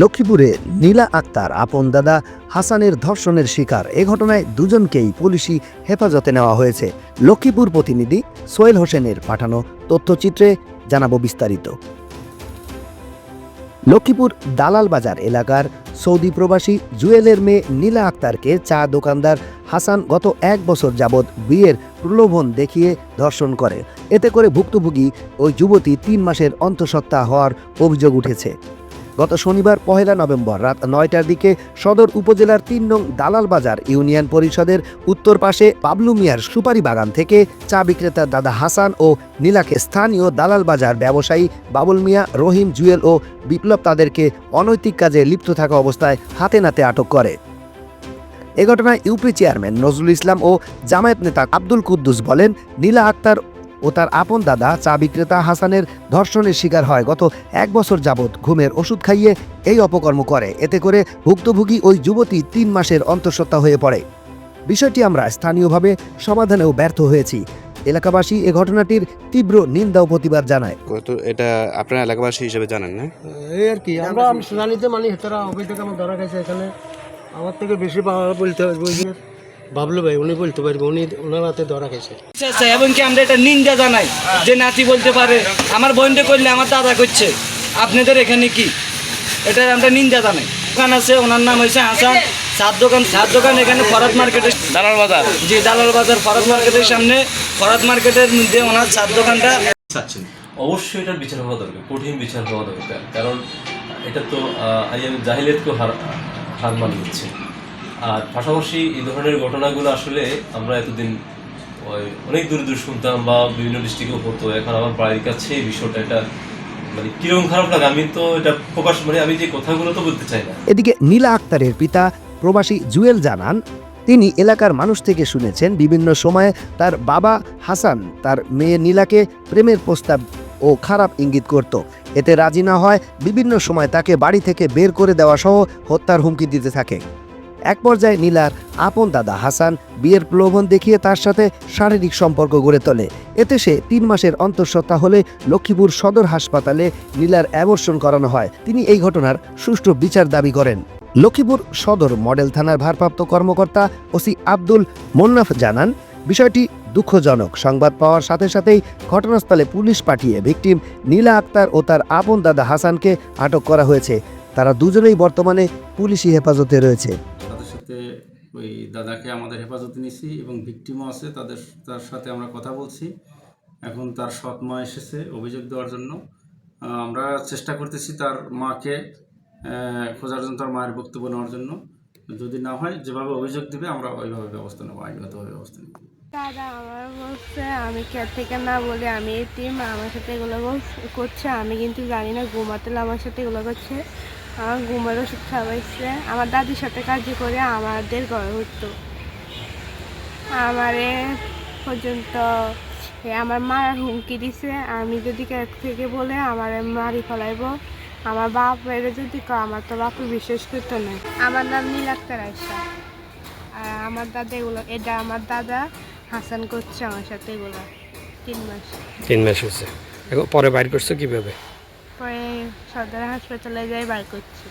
লক্ষ্মীপুরে নীলা আক্তার, আপন দাদা হাসানের ধর্ষণের শিকার। এ ঘটনায় দুজনকেই পুলিশি হেফাজতে নেওয়া হয়েছে। লক্ষ্মীপুর প্রতিনিধি সোহেল হোসেনের পাঠানো তথ্যচিত্রে জানাব বিস্তারিত। লক্ষ্মীপুর দালাল বাজার এলাকার সৌদি প্রবাসী জুয়েলের মেয়ে নীলা আক্তারকে চা দোকানদার হাসান গত এক বছর যাবৎ বিয়ের প্রলোভন দেখিয়ে ধর্ষণ করে। এতে করে ভুক্তভোগী ওই যুবতী তিন মাসের অন্তঃসত্ত্বা হওয়ার অভিযোগ উঠেছে। গত শনিবার পহেলা নভেম্বর রাত নয়টার দিকে সদর উপজেলার তিন নং দালাল বাজার ইউনিয়ন পরিষদের উত্তর পাশে পাবলু মিয়ার সুপারি বাগান থেকে চা বিক্রেতা দাদা হাসান ও নীলাকে স্থানীয় দালাল বাজার ব্যবসায়ী বাবুল মিয়া, রহিম জুয়েল ও বিপ্লব তাদেরকে অনৈতিক কাজে লিপ্ত থাকা অবস্থায় হাতে নাতে আটক করে। এ ঘটনায় ইউপি চেয়ারম্যান নজরুল ইসলাম ও জামায়াত নেতা আব্দুল কুদ্দুস বলেন, নীলা আক্তার ও তার আপন দাদা চা বিক্রেতা হাসানের ধর্ষণের শিকার হয়। গত এক বছর যাবৎ ঘুমের ওষুধ খাইয়ে এই অপকর্ম করে। এতে করে ভুক্তভোগী ওই যুবতী তিন মাসের অন্তঃসত্ত্বা হয়ে পড়ে। বিষয়টি আমরা স্থানীয়ভাবে সমাধানেও ব্যর্থ হয়েছি। এলাকাবাসী এ ঘটনাটির তীব্র নিন্দা ও প্রতিবাদ জানায়। এটা আপনার এলাকাবাসী হিসেবে জানেন না? এই আর কি আমরা মানি হেতারা আমার ধরা গেছে এখানে। আমার থেকে বেশি বলতে যে বাবলু ভাই উনি বলতে পারবে উনি ওনার হাতে ধরা গেছে আচ্ছা এবং কি আমরা এটা নিন্দা জানাই যে নাতি বলতে পারে আমার বোনটা করলে আমার দাদা করছে আপনাদের এখানে কি? এটা আমরা নিন্দা জানাই। দোকান আছে ওনার নাম হয়েছে হাসান। সাত দোকান সাত দোকান এখানে ফরাদ মার্কেটের দালাল বাজার। জি দালাল বাজার ফরাদ মার্কেটের সামনে। ফরাদ মার্কেটের মধ্যে ওনার সাত দোকানটা। অবশ্যই এটার বিচার হওয়া দরকার কঠিন বিচার হওয়া দরকার। কারণ এটা তো আইয়াম জাহিলিয়াতকেও হার হার মানিয়ে দিচ্ছে আর পাশাপাশি এই ধরনের ঘটনাগুলো আসলে আমরা এতদিন অনেক শুনতাম বা বিভিন্ন ডিস্ট্রিক্টেও হতো এখন আমার বাড়ির কাছে এই বিষয়টা এটা মানে কীরকম খারাপ লাগে? আমি তো এটা প্রকাশ মানে আমি যে কথাগুলো তো বলতে চাই না। এদিকে নীলা আক্তারের পিতা প্রবাসী জুয়েল জানান, তিনি এলাকার মানুষ থেকে শুনেছেন বিভিন্ন সময়ে তার বাবা হাসান, তার মেয়ে নীলাকে প্রেমের প্রস্তাব ও খারাপ ইঙ্গিত করত। এতে রাজি না হয় বিভিন্ন সময় তাকে বাড়ি থেকে বের করে দেওয়া সহ হত্যার হুমকি দিতে থাকে। এক পর্যায়ে নীলার আপন দাদা হাসান বিয়ের প্রলোভন দেখিয়ে তার সাথে শারীরিক সম্পর্ক গড়ে তোলে। এতে সে তিন মাসের অন্তঃসত্ত্বা হলে লক্ষ্মীপুর সদর হাসপাতালে নীলার অ্যাবর্ষণ করানো হয়। তিনি এই ঘটনার সুষ্ঠু বিচার দাবি করেন। লক্ষ্মীপুর সদর মডেল থানার ভারপ্রাপ্ত কর্মকর্তা ওসি আব্দুল মোন্নাফ জানান, বিষয়টি দুঃখজনক। সংবাদ পাওয়ার সাথে সাথেই ঘটনাস্থলে পুলিশ পাঠিয়ে ভিকটিম নীলা আক্তার ও তার আপন দাদা হাসানকে আটক করা হয়েছে। তারা দুজনেই বর্তমানে পুলিশি হেফাজতে রয়েছে। সাথে ওই দাদাকে আমাদের হেফাজতে নিয়েছি এবং ভিকটিমও আছে, তাদের, তার সাথে আমরা কথা বলছি। এখন তার সৎ মা এসেছে অভিযোগ দেওয়ার জন্য। আমরা চেষ্টা করতেছি তার মাকে খোঁজার জন্য, তার মায়ের বক্তব্য নেওয়ার জন্য। যদি না হয়, যেভাবে অভিযোগ দিবে, আমরা ওইভাবে ব্যবস্থা নেব, আইনগতভাবে ব্যবস্থা নেব। দাদা আমার বলছে, আমি কে থেকে না বলে আমি এটিম আমার সাথে এগুলো করছে, আমি কিন্তু জানি না, ঘুমাতে আমার সাথে এগুলো করছে। আমার ঘুমের ওষুধ খাওয়াইছে আমার দাদির সাথে কাজ করে আমাদের ঘরে হতো আমারে পর্যন্ত আমার মার হুমকি দিছে। আমি যদি কে থেকে বলে আমার মারি ফেলাইব, আমার বাপ এর যদি আমার তো বাপু বিশ্বাস করতো না। আমার নাম নীলাক্তার আয়সা আর আমার দাদা এগুলো, এটা আমার দাদা হাসান করছে আমার সাথে এগুলো। তিন মাস। তিন মাস হয়েছে এখন পরে বাইর করছ কীভাবে? পরে সদর হাসপাতালে যাই বার করছি।